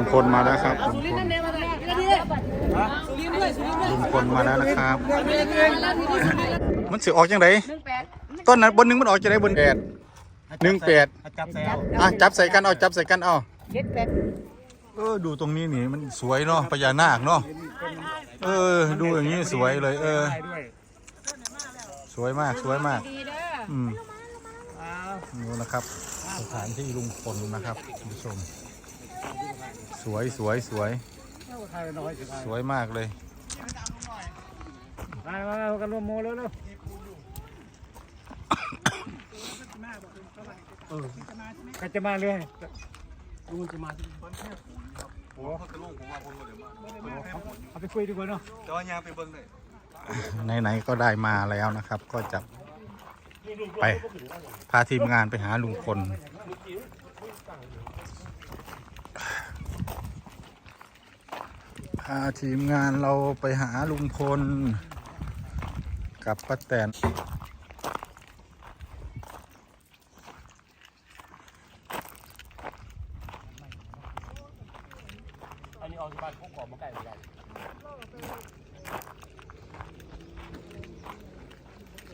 ลุงพลมาแล้วครับลุงสุรินพทร์ลนั่นเองมาแล้วก็ดีสุรินทร์ด้วยสุรินทร์ด้วยลุงพลมาแล้วนะครับมาแล้วทีนี้สุรินทร์มันสิออกจังไดหนึ่งแปดต้นนั้นบนหนึงมันออกจังไดบนแปดหนึ่งแปดจับแซวอะจับใส่กันเอาจับใส่กันเอาเจ็ดแปดเออดูตรงนี้นี่มันสวยเนาะพญานาคเนาะเออ ดูอย่างนี้สวยเลย เออได้ด้วยสวยมากสวยมากดีเด้ออืมอ้าวดูนะครับ สถานที่ลุงพลนะครับคุณผู้ชม สวยสวยสวยใครน้อยสิสวยมากเลยมามามากันรวมโมเร็วเร็วเออใครจะมาเลยลุงจะมาโอ้เอาไปคุยดีกว่าเนาะไหนๆก็ได้มาแล้วนะครับ ก็จะไปพาทีมงานไปหาลุงพลาทีมงานเราไปหาลุงพล กับป้าแตนอันนี้เอาสบายพกของมาใกล้ไม่ได้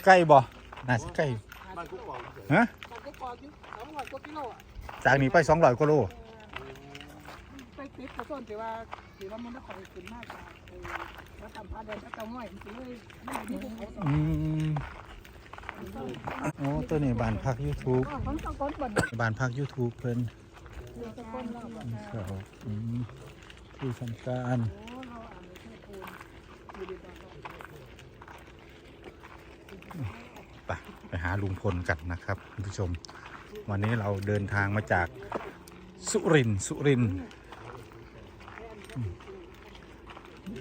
ใกล้บ่น่าจะใกล้บ้านคุกขอฮะจากนี้ไปสองร้อยกิโล ไปติดกระต้นแต่ว่าถือว่ามันไม่ค่อยขึ้นมากกว่าเออแล้วทำพาเดินก็ต้องห้อยจริงๆเลยไม่ได้ที่ภูเขาสองอืมโอ้ตัวนี้บ้านพัก YouTube ก็ของสองคนบ่นบ้านพัก YouTube เพิ่นเรือสองคนเราบอกเขาอืมที่ทำการโอ้เราอ่านในเทปูนอยู่ดีบอกว่าไปไปหาลุงพลกันนะครับคุณผู้ชม วันนี้เราเดินทางมาจากสุรินทร์สุรินทร์อืม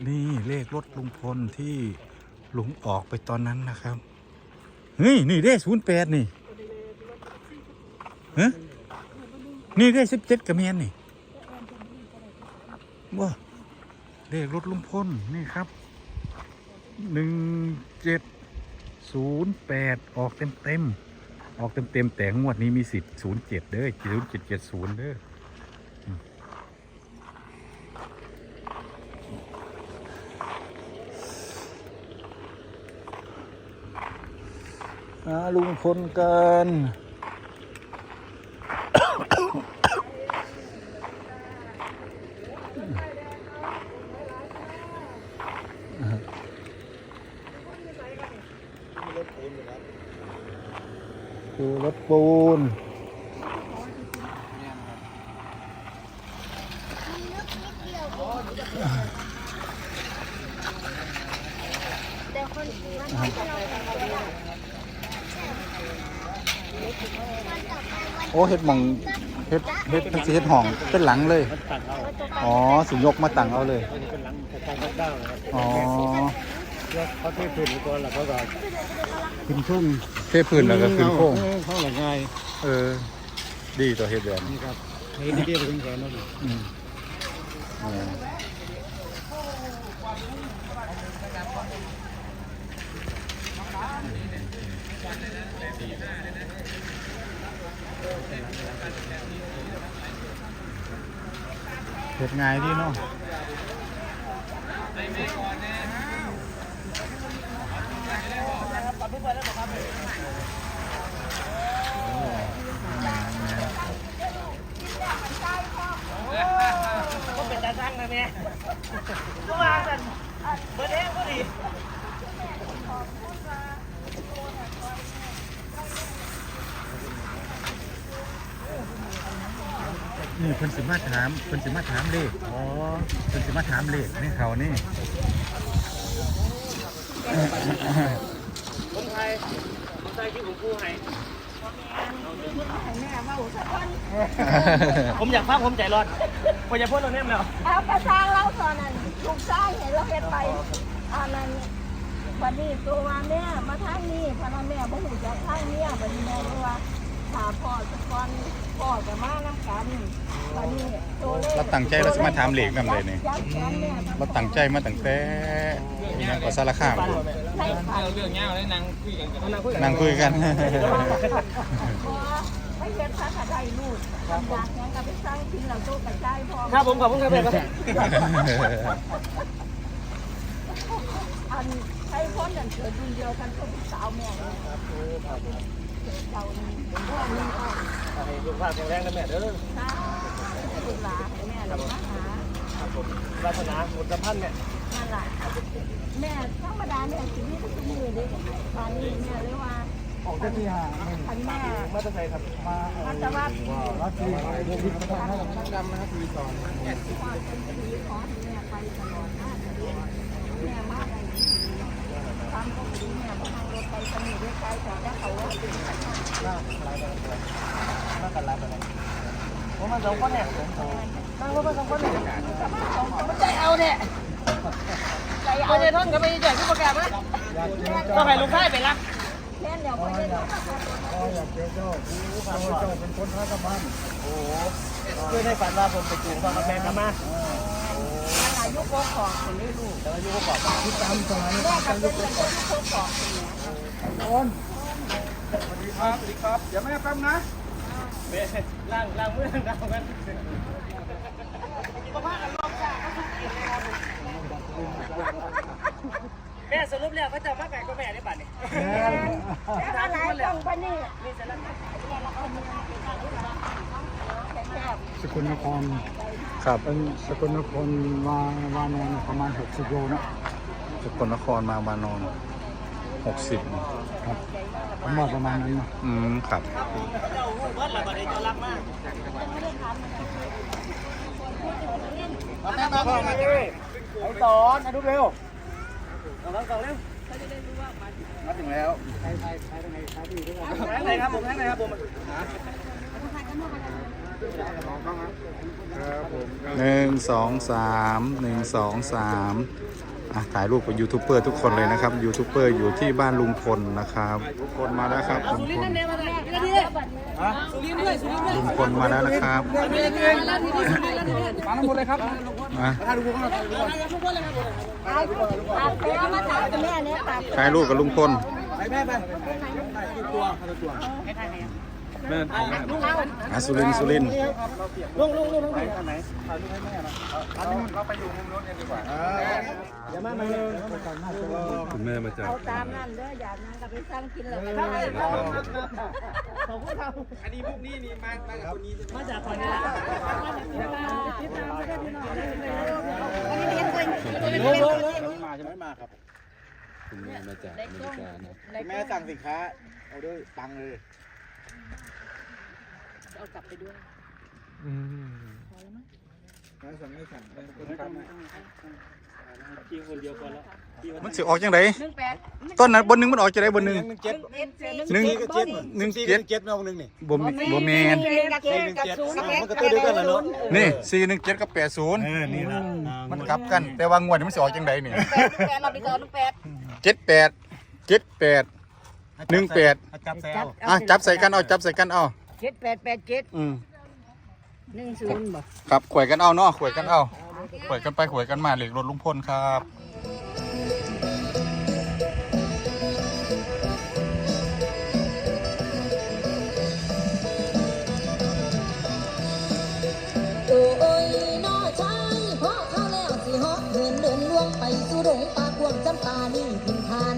นี่เลขรถลุงพลที่ลุงออกไปตอนนั้นนะครับเฮ้ยนี่ได้ศูนย์แปดนี่ฮะนี่ได้สิบเจ็ดกระเมียนนี่ว้าเลขรถลุงพลนี่ครับหนึ่งเจ็ดศูนย์แปดออกเต็มเต็มๆออกเต็มเต็มๆแต่งวดนี้มีสิทธิ์ศูนย์เจ็ดเด้อศูนย์เจ็ดเจ็ดศูนย์เด้อ หาลุงพลกันดูรถปูน โอ้เฮ็ดหมองเฮ็ดเฮ็ดเฮ็ดสิเฮ็ดห้องเป็นหลังเลย มันตัดเอาอ๋อสิยกมาตั้งเอาเลยอันนี้เป็นหลังกระจายกระด้างนะครับอ๋อแล้วเขาเทพื้นก่อนแล้วเขาก็ขึ้นทุ่งเทพื้นแล้วก็ขึ้นโค้งเขาหลังไงเออ ดีต่อเฮ็ดแบบนี้นี่ครับนี่ที่เดียวไปถึงแขนแล้วดิอืมอ๋อ เฮ็ดง่ายดีเนาะก็เป็นตาช่งนะแม่ก็มากันเบิร์ดเองก็ดี นี่เพิ่นสิมาถามเพิ่นสิมาถามเลขอ๋อเพิ่นสิมาถามเลขนี่เขานี่คนไทยคนไทยที่ผมกู้ให้แม่ว่าอุตส่าห์ผมอยากฟังผมใจร้อนผมจะพูดตรงนี้แล้วเอากระซางเราตอนนั้นลูกชายเห็นเราเห็นไปอันนั้นวันนี้ตัวว่าแม่มาทางนี้พนันแม่บ่หูจักทางเนี้ยบัดนี้แม่เลยว่า ถาพ่อสักวันพ่อจะมาน้ำกันวันนี้ตัวเลขเราตั้งใจเราสิมาถามเลขนำเลยนี่จับแขนแม่เราตั้งใจมาตั้งแต่อิหยังก็สารคามพุ่นให้ขันเรื่องเงี้ยเลยนั่งคุยกันนั่งคุยกันนั่งคุยกันพอไปให้เฮ็ดถ้าถ้าได้ลูกอยากหยังก็ไปสร้างทิ้งแล้วโตกระจายพอครับผมขอบคุณครับแม่ครับอันใช้พ้นนั่นเกิดรุ่นเดียวกันก็เป็นสาวแม่เลย เจ้านี่พ่อนี่พ่อให้สุขภาพแข็งแรงนะแม่เด้อตาลูกหลานให้แม่เลยมาหาครับผมวาสนาบุญพันธ์เนี่ยนั่นแหละแม่ธรรมดาแม่ชีวิตทุกมือเลยตอนนี้แม่เลยว่าออกจากที่ห้าคันแม่มาตะไคร้ครับมามาจะว่าปีรักที่วงวิทย์พัฒนาให้กับนักดำนะครับทีสองพ่อเป็นปีขอให้แม่ไปตลอดนะแม่มา ผมมาสองคนเนี่ยนั่งรถมาสองคนเนี่ยใจเอาเนี่ยใจเอาไม่ได้ท่อนก็ไม่ได้แจกที่ประกาศนะอยากเจอก็ให้ลูกชายไปรับแค่เดียวไม่ได้พ่ออยากเจอเจ้าผู้ทำเจ้าเป็นคนท้ากำมันโอ้โหเพื่อให้ฝันว่าผมไปจูงพ่อกับแม่กลับมา อายุโกของคนนี้ลูกแล้วอายุก็บอกว่าที่ตามสมัยแม่กับเป็นอายุโกของคนสวัสดีครับสวัสดีครับเดี๋ยวแม่แป๊บนะเบ้ล่างล่างมือล่างกันแม่สรุปแล้วเขาจะมาไก่ก็แม่ได้บัตรนี่แล้วอะไรต้องปนี่ส กลนครครับเป็นสกลนครมาวานอนประมาณ 60โลนะสกลนครมามานอนหกสิบครับผมว่าประมาณนั้นนะอืมครับเจ้าหูวัดละบัตรนี้จะรักมากแม่มาพ่อมาเลยไอ้สอนมาดูเร็วสองสองเร็วมาถึงแล้วใครใครใครตรงไหนใครที่ด้วยทางไหนครับผมทางไหนครับผมครับผม หนึ่งสองสามหนึ่งสองสามอะถ่ายรูปกับยูทูบเบอร์ทุกคนเลยนะครับยูทูบเบอร์อยู่ที่บ้านลุงพลนะครับทุกคนมาแล้วครับลุงสุรินพทลร์นั่นเองมาเลยนี่ดิสุรินทร์ด้วยสุรินทร์ด้วยลุงพลมาแล้วนะครับมีอะไรกันแล้วทีนี้สุรินทร์แล้วทีนี้มาทั้งหมดเลยครับมาถ่ายรูปกันทุกคนเลยครับอาอาเคยเอามาถามแม่เนี่ยตามถ่ายรูปกับลุงพลไปแม่ไปตัวตัว อะสุรินทร์สุรินทร์ลุงลุงลุงลุงไปทางไหนถ่ายรูปให้แม่นะอันนี้เราไปอยู่มุมโน้นกันดีกว่าเดี๋ยวแม่มาเลยหน้าจอคุณแม่มาจากเอาตามนั่นเด้ออยากนั่งก็ไปสร้างกินเลยขอบคุณครับอันนี้พวกนี้นี่มามาจากคนนี้มาจากคนนี้ละมาใช่ไหมมาครับคุณแม่มาจากอเมริกานะแม่สั่งสินค้าเอาด้วยตังเลยเอา กลับไปด้วยแม่สั่งไม่สั่งเป็นคนทำกินคนเดียวก่อนแล้วมันสิออกจังไดหนึ่งแปดต้นนั้นบนหนึงมันออกจังไดบนหนึง หนึ่งเจ็ดหนึ่งเจ็ดหนึ่งสี่เจ็ดเจ็ดแม่หนึ่งนี่บ่มีบ่แมนเจ็ดกับศูนย์มันก็ตัวเดียวกันเหรอเนาะนี่สี่หนึ่งเจ็ดกับแปดศูนย์เออนี่นะมันกลับกัน แต่ว่างวดนี้มันสิออกจังไดนี่แปดเราไปต่อหนึ่งแปดเจ็ดแปดเจ็ดแปดหนึ่งแปดจับแซวอะจับใส่กันเอาจับใส่กันเอา เจ็ดแปดแปดเจ็ดอืมหนึ่งศูนย์บ่ครับขวยกันเอาเนาะขวยกันเอาขวยกันไปขวยกันมาเหล็กรถลุงพลครับโอ้ยน้อชายเพราะเขาแล้วสิเหาะเดินเดินล่วงไปสู่ดงป่าควงจำปานี่พินทัน